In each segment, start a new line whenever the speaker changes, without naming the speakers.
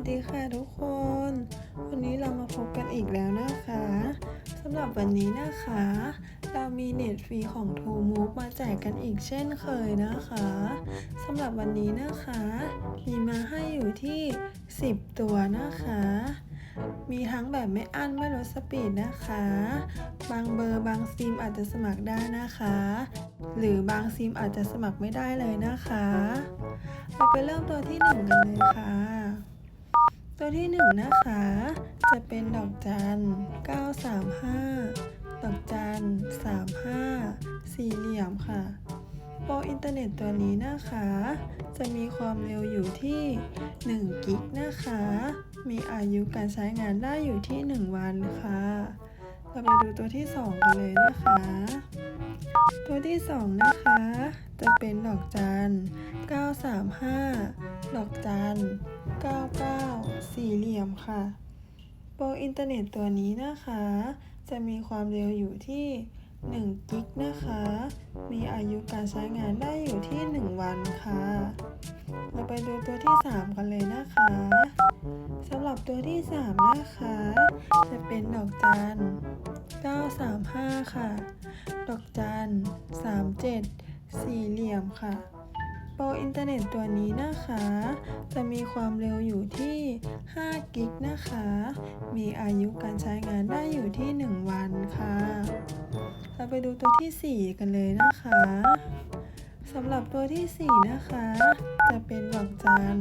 วัสดีค่ะทุกคน วันนี้เรามาพบกันอีกแล้วนะคะสำหรับวันนี้นะคะ เรามีเน็ตฟรีของ t ูมูฟมาแจกกันอีกเช่นเคยนะคะสำหรับวันนี้นะคะ มีมาให้อยู่ที่ 10 ตัวนะคะ มีทั้งแบบไม่อั้นไม่ลดสปีดนะคะ บางเบอร์บางซิมอาจจะสมัครได้นะคะ หรือบางซิมอาจจะสมัครไม่ได้เลยนะคะ เราไปเริ่มตัวที่ 1 กันเลยค่ะ ตัวที่1นะคะ จะเป็นดอกจัน 935 ดอกจัน 35 สี่เหลี่ยมค่ะ โปรอินเทอร์เน็ตตัวนี้นะคะ จะมีความเร็วอยู่ที่ 1 กิกนะคะ มีอายุการใช้งานได้อยู่ที่ 1 วันค่ะ เราไปดูตัวที่ 2 กันเลยนะคะ ตัวที่ 2 นะคะ จะเป็นดอกจัน 935 ดอกจัน 99 สี่เหลี่ยมค่ะ โปรอินเทอร์เน็ตตัวนี้นะคะ จะมีความเร็วอยู่ที่1กิกนะคะ มีอายุการใช้งานได้อยู่ที่ 1 วันค่ะ เราไปดูตัวที่ 3 กันเลยนะคะสำหรับตัวที่ 3 นะคะ จะเป็นดอกจัน 935 ค่ะ ดอกจัน37สี่เหลี่ยมค่ะ โปรอินเทอร์เน็ตตัวนี้นะคะ จะมีความเร็วอยู่ที่ 5 กิกนะคะ มีอายุการใช้งานได้อยู่ที่ 1 วันค่ะ เราไปดูตัวที่ 4 กันเลยนะคะสำหรับตัวที่ 4 นะคะ จะเป็นดอกจัน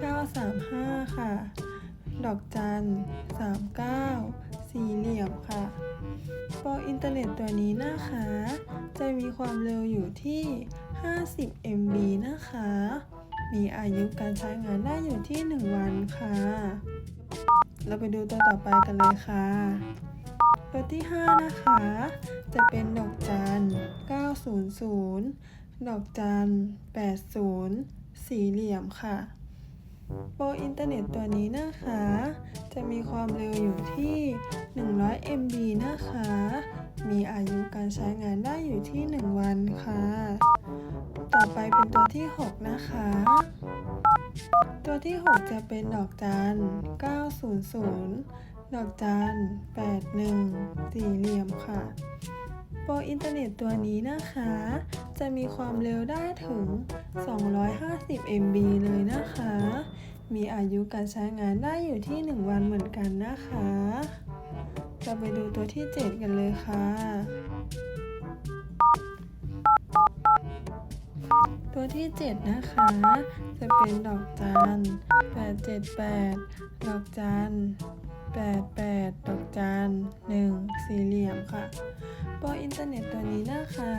935 ค่ะ ดอกจัน39 สี่เหลี่ยมค่ะโปรอินเทอร์เน็ตตัวนี้นะคะ จะมีความเร็วอยู่ที่ 50 MB นะคะ มีอายุการใช้งานได้อยู่ที่ 1 วันค่ะ เราไปดูตัวต่อไปกันเลยค่ะ ตัวที่ 5 นะคะ จะเป็นดอกจัน 900 ดอกจัน 80 สี่เหลี่ยมค่ะ โปรอินเทอร์เน็ตตัวนี้นะคะ จะมีความเร็วอยู่ที่ 100 MB นะคะ มีอายุการใช้งานได้อยู่ที่ 1 วันค่ะ ต่อไปเป็นตัวที่ 6 นะคะ ตัวที่ 6 จะเป็นดอกจัน 900 ดอกจัน 81 สี่เหลี่ยมค่ะ ปรอินเทอร์เน็ตตัวนี้นะคะ จะมีความเร็วได้ถึง 250 MB เลยนะคะ มีอายุการใช้งานได้อยู่ที่ 1 วันเหมือนกันนะคะเราไปดูตัวที่ 7 กันเลยค่ะ ตัวที่ 7 นะคะ จะเป็นดอกจัน878 ดอกจัน 88ดอกจัน1สี่เหลี่ยมค่ะโปรอินเทอร์เน็ตตัวนี้นะคะ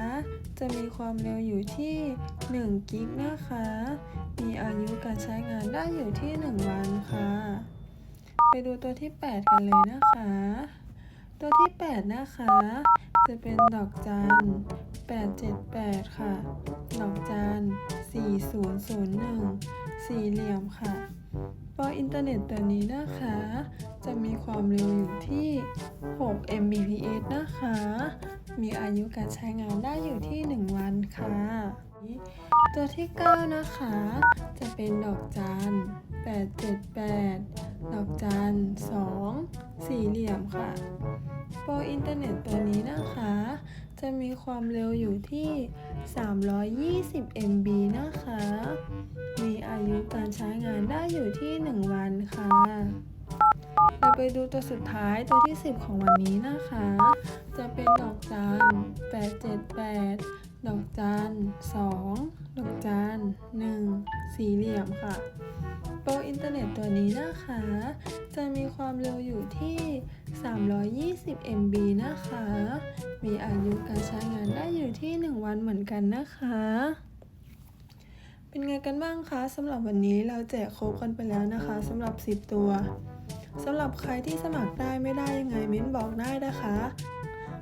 จะมีความเร็วอยู่ที่1กิกนะคะ มีอายุการใช้งานได้อยู่ที่ 1 วันค่ะ ไปดูตัวที่ 8 กันเลยนะคะ ตัวที่ 8 นะคะ จะเป็นดอกจัน878 ค่ะ ดอกจัน4001 สี่เหลี่ยมค่ะ โปรอินเทอร์เน็ตตัวนี้นะคะ จะมีความเร็วอยู่ที่ 6 Mbps นะคะ มีอายุการใช้งานได้อยู่ที่ 1 วันค่ะ ตัวที่ 9 นะคะ จะเป็นดอกจัน 878 ดอกจัน 2 สี่เหลี่ยมค่ะ โปรอินเทอร์เน็ตตัวนี้นะคะ จะมีความเร็วอยู่ที่ 320 MB นะคะ มีอายุการใช้งานได้อยู่ที่ 1 วันค่ะเราไปดูตัวสุดท้ายตัวที่ 10 ของวันนี้นะคะ จะเป็นดอกจัน 878 ดอกจัน 2 ดอกจัน 1 สี่เหลี่ยมค่ะ โปรอินเทอร์เน็ตตัวนี้นะคะ จะมีความเร็วอยู่ที่ 320 MB นะคะ มีอายุการใช้งานได้อยู่ที่ 1 วันเหมือนกันนะคะ เป็นไงกันบ้างคะสำหรับวันนี้เราแจกครบกันไปแล้วนะคะสำหรับ 10 ตัวสำหรับใครที่สมัครได้ไม่ได้ยังไงเม้นบอกได้นะคะ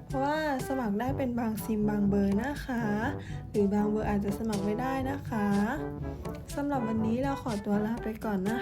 เพราะว่าสมัครได้เป็นบางซิมบางเบอร์นะคะ หรือบางเบอร์อาจจะสมัครไม่ได้นะคะสำหรับวันนี้เราขอตัวลาไปก่อนนะ